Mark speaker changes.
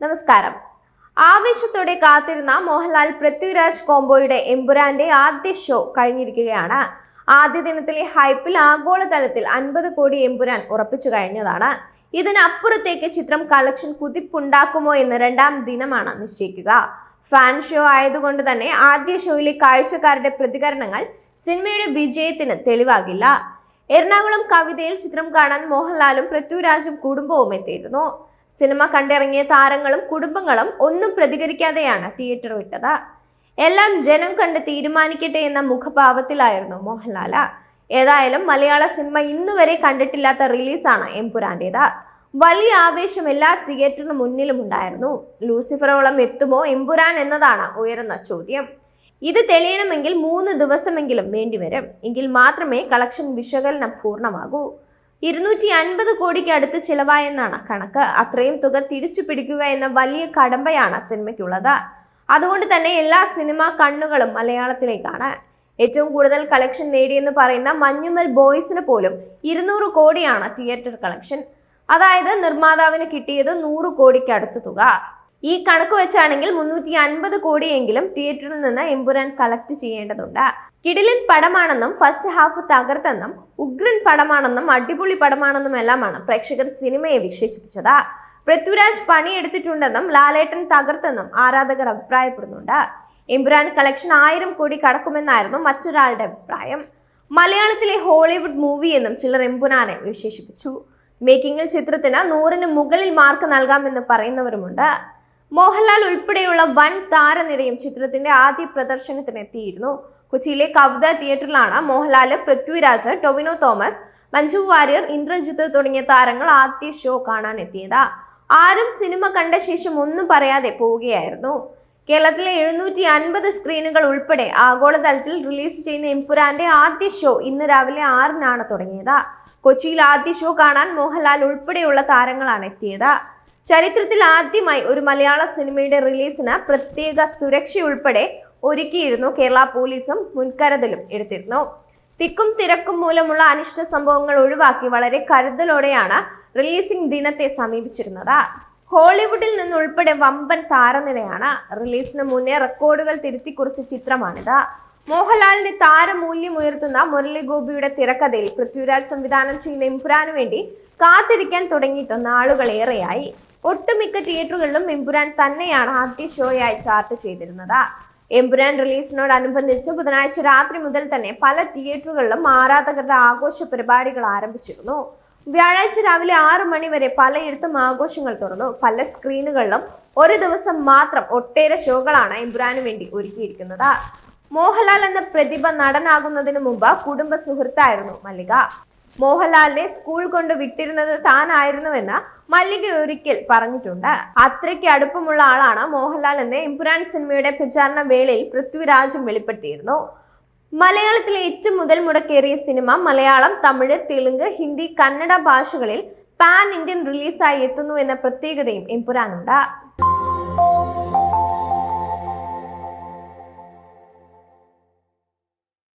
Speaker 1: നമസ്കാരം. ആവേശത്തോടെ കാത്തിരുന്ന മോഹൻലാൽ പൃഥ്വിരാജ് കോംബോയുടെ എമ്പുരാന്റെ ആദ്യ ഷോ കഴിഞ്ഞിരിക്കുകയാണ്. ആദ്യ ദിനത്തിലെ ഹൈപ്പിൽ ആഗോളതലത്തിൽ അൻപത് കോടി എംപുരാൻ ഉറപ്പിച്ചു കഴിഞ്ഞതാണ്. ഇതിനപ്പുറത്തേക്ക് ചിത്രം കളക്ഷൻ കുതിപ്പുണ്ടാക്കുമോ എന്ന് രണ്ടാം ദിനമാണ് നിശ്ചയിക്കുക. ഫാൻ ഷോ ആയതുകൊണ്ട് തന്നെ ആദ്യ ഷോയിലെ കാഴ്ചക്കാരുടെ പ്രതികരണങ്ങൾ സിനിമയുടെ വിജയത്തിന് തെളിവാകില്ല. എറണാകുളം കവിതയിൽ ചിത്രം കാണാൻ മോഹൻലാലും പൃഥ്വിരാജും കുടുംബവും എത്തിയിരുന്നു. സിനിമ കണ്ടിറങ്ങിയ താരങ്ങളും കുടുംബങ്ങളും ഒന്നും പ്രതികരിക്കാതെയാണ് തിയേറ്റർ വിട്ടത്. എല്ലാം ജനം കണ്ട് തീരുമാനിക്കട്ടെ എന്ന മുഖഭാവത്തിലായിരുന്നു മോഹൻലാൽ. ഏതായാലും മലയാള സിനിമ ഇന്നുവരെ കണ്ടിട്ടില്ലാത്ത റിലീസാണ് എംപുരാന്റേത് വലിയ ആവേശം എല്ലാ തിയേറ്ററിന് മുന്നിലും ഉണ്ടായിരുന്നു. ലൂസിഫറോളം എത്തുമോ എംപുരാൻ എന്നതാണ് ഉയരുന്ന ചോദ്യം. ഇത് തെളിയണമെങ്കിൽ മൂന്ന് ദിവസമെങ്കിലും വേണ്ടിവരും. എങ്കിൽ മാത്രമേ കളക്ഷൻ വിശകലനം പൂർണമാകൂ. ഇരുന്നൂറ്റി അൻപത് കോടിക്ക് അടുത്ത് ചിലവായെന്നാണ് കണക്ക്. അത്രയും തുക തിരിച്ചു പിടിക്കുക എന്ന വലിയ കടമ്പയാണ് സിനിമയ്ക്കുള്ളത്. അതുകൊണ്ട് തന്നെ എല്ലാ സിനിമാ കണ്ണുകളും മലയാളത്തിലേക്കാണ്. ഏറ്റവും കൂടുതൽ കളക്ഷൻ നേടിയെന്ന് പറയുന്ന മഞ്ഞുമൽ ബോയ്സിന് പോലും ഇരുന്നൂറ് കോടിയാണ് തിയേറ്റർ കളക്ഷൻ. അതായത് നിർമ്മാതാവിന് കിട്ടിയത് നൂറ് കോടിക്ക് അടുത്ത് തുക. ഈ കണക്ക് വെച്ചാണെങ്കിൽ മുന്നൂറ്റി അൻപത് കോടിയെങ്കിലും തിയേറ്ററിൽ നിന്ന് എമ്പുരാൻ കളക്ട് ചെയ്യേണ്ടതുണ്ട്. കിടിലൻ പടമാണെന്നും ഫസ്റ്റ് ഹാഫ് തകർത്തെന്നും ഉഗ്രൻ പടമാണെന്നും അടിപൊളി പടമാണെന്നും എല്ലാമാണ് പ്രേക്ഷകർ സിനിമയെ വിശേഷിപ്പിച്ചത്. പൃഥ്വിരാജ് പണിയെടുത്തിട്ടുണ്ടെന്നും ലാലേട്ടൻ തകർത്തെന്നും ആരാധകർ അഭിപ്രായപ്പെടുന്നുണ്ട്. എമ്പുരാൻ കളക്ഷൻ ആയിരം കോടി കടക്കുമെന്നായിരുന്നു മറ്റൊരാളുടെ അഭിപ്രായം. മലയാളത്തിലെ ഹോളിവുഡ് മൂവി എന്നും ചിലർ എമ്പുരാനെ വിശേഷിപ്പിച്ചു. മേക്കിംഗിൽ ചിത്രത്തിന് നൂറിന് മുകളിൽ മാർക്ക് നൽകാമെന്ന് പറയുന്നവരുമുണ്ട്. മോഹൻലാൽ ഉൾപ്പെടെയുള്ള വൻ താരനിരയും ചിത്രത്തിന്റെ ആദ്യ പ്രദർശനത്തിനെത്തിയിരുന്നു. കൊച്ചിയിലെ കവിത തിയേറ്ററിലാണ് മോഹൻലാൽ പൃഥ്വിരാജ് ടൊവിനോ തോമസ് മഞ്ജു വാര്യർ ഇന്ദ്രജിത്ത് തുടങ്ങിയ താരങ്ങൾ ആദ്യ ഷോ കാണാൻ എത്തിയത് ആരും സിനിമ കണ്ട ശേഷം ഒന്നും പറയാതെ പോവുകയായിരുന്നു. കേരളത്തിലെ എഴുന്നൂറ്റി അൻപത് സ്ക്രീനുകൾ ഉൾപ്പെടെ ആഗോളതലത്തിൽ റിലീസ് ചെയ്യുന്ന എംപുരാന്റെ ആദ്യ ഷോ ഇന്ന് രാവിലെ ആറിനാണ് തുടങ്ങിയത്. കൊച്ചിയിൽ ആദ്യ ഷോ കാണാൻ മോഹൻലാൽ ഉൾപ്പെടെയുള്ള താരങ്ങളാണ് എത്തിയത്. ചരിത്രത്തിൽ ആദ്യമായി ഒരു മലയാള സിനിമയുടെ റിലീസിന് പ്രത്യേക സുരക്ഷയുൾപ്പെടെ ഒരുക്കിയിരുന്നു കേരള പോലീസും മുൻകരുതലും എടുത്തിരുന്നു. തിക്കും തിരക്കും മൂലമുള്ള അനിഷ്ട സംഭവങ്ങൾ ഒഴിവാക്കി വളരെ കരുതലോടെയാണ് റിലീസിംഗ് ദിനത്തെ സമീപിച്ചിരുന്നത്. ഹോളിവുഡിൽ നിന്നുൾപ്പെടെ വമ്പൻ താരനിരയാണ്. റിലീസിന് മുന്നേ റെക്കോർഡുകൾ തിരുത്തിക്കുറിച്ച ചിത്രമാണിത്. മോഹൻലാലിന്റെ താരമൂല്യം ഉയർത്തുന്ന മുരളി ഗോപിയുടെ തിരക്കഥയിൽ പൃഥ്വിരാജ് സംവിധാനം ചെയ്യുന്ന എംപുരാന് വേണ്ടി കാത്തിരിക്കാൻ തുടങ്ങിയിട്ട് നാളുകളേറെയായി. ഒട്ടുമിക്ക തിയേറ്ററുകളിലും എംപുരാൻ തന്നെയാണ് ആദ്യ ഷോയായി ചാർട്ട് ചെയ്തിരുന്നത്. എംപുരാൻ റിലീസിനോടനുബന്ധിച്ച് ബുധനാഴ്ച രാത്രി മുതൽ തന്നെ പല തിയേറ്ററുകളിലും ആരാധകരുടെ ആഘോഷ പരിപാടികൾ ആരംഭിച്ചിരുന്നു. വ്യാഴാഴ്ച രാവിലെ ആറു മണി വരെ പലയിടത്തും ആഘോഷങ്ങൾ തുറന്നു പല സ്ക്രീനുകളിലും ഒരു ദിവസം മാത്രം ഒട്ടേറെ ഷോകളാണ് എംപുരാന് വേണ്ടി ഒരുക്കിയിരിക്കുന്നത്. മോഹൻലാൽ എന്ന പ്രതിഭ നടനാകുന്നതിന് മുമ്പ് കുടുംബ സുഹൃത്തായിരുന്നു മല്ലിക. മോഹൻലാലിനെ സ്കൂൾ കൊണ്ട് വിട്ടിരുന്നത് താനായിരുന്നുവെന്ന് മല്ലിക ഒരിക്കൽ പറഞ്ഞിട്ടുണ്ട്. അത്രയ്ക്ക് അടുപ്പമുള്ള ആളാണ് മോഹൻലാൽ എന്ന് എംപുരാൻ സിനിമയുടെ പ്രചാരണ വേളയിൽ പൃഥ്വിരാജും വെളിപ്പെടുത്തിയിരുന്നു. മലയാളത്തിലെ ഏറ്റവും മുതൽ മുടക്കേറിയ സിനിമ മലയാളം തമിഴ് തെലുങ്ക് ഹിന്ദി കന്നഡ ഭാഷകളിൽ പാൻ ഇന്ത്യൻ റിലീസായി എത്തുന്നു എന്ന പ്രത്യേകതയും എംപുരാനുണ്ട്.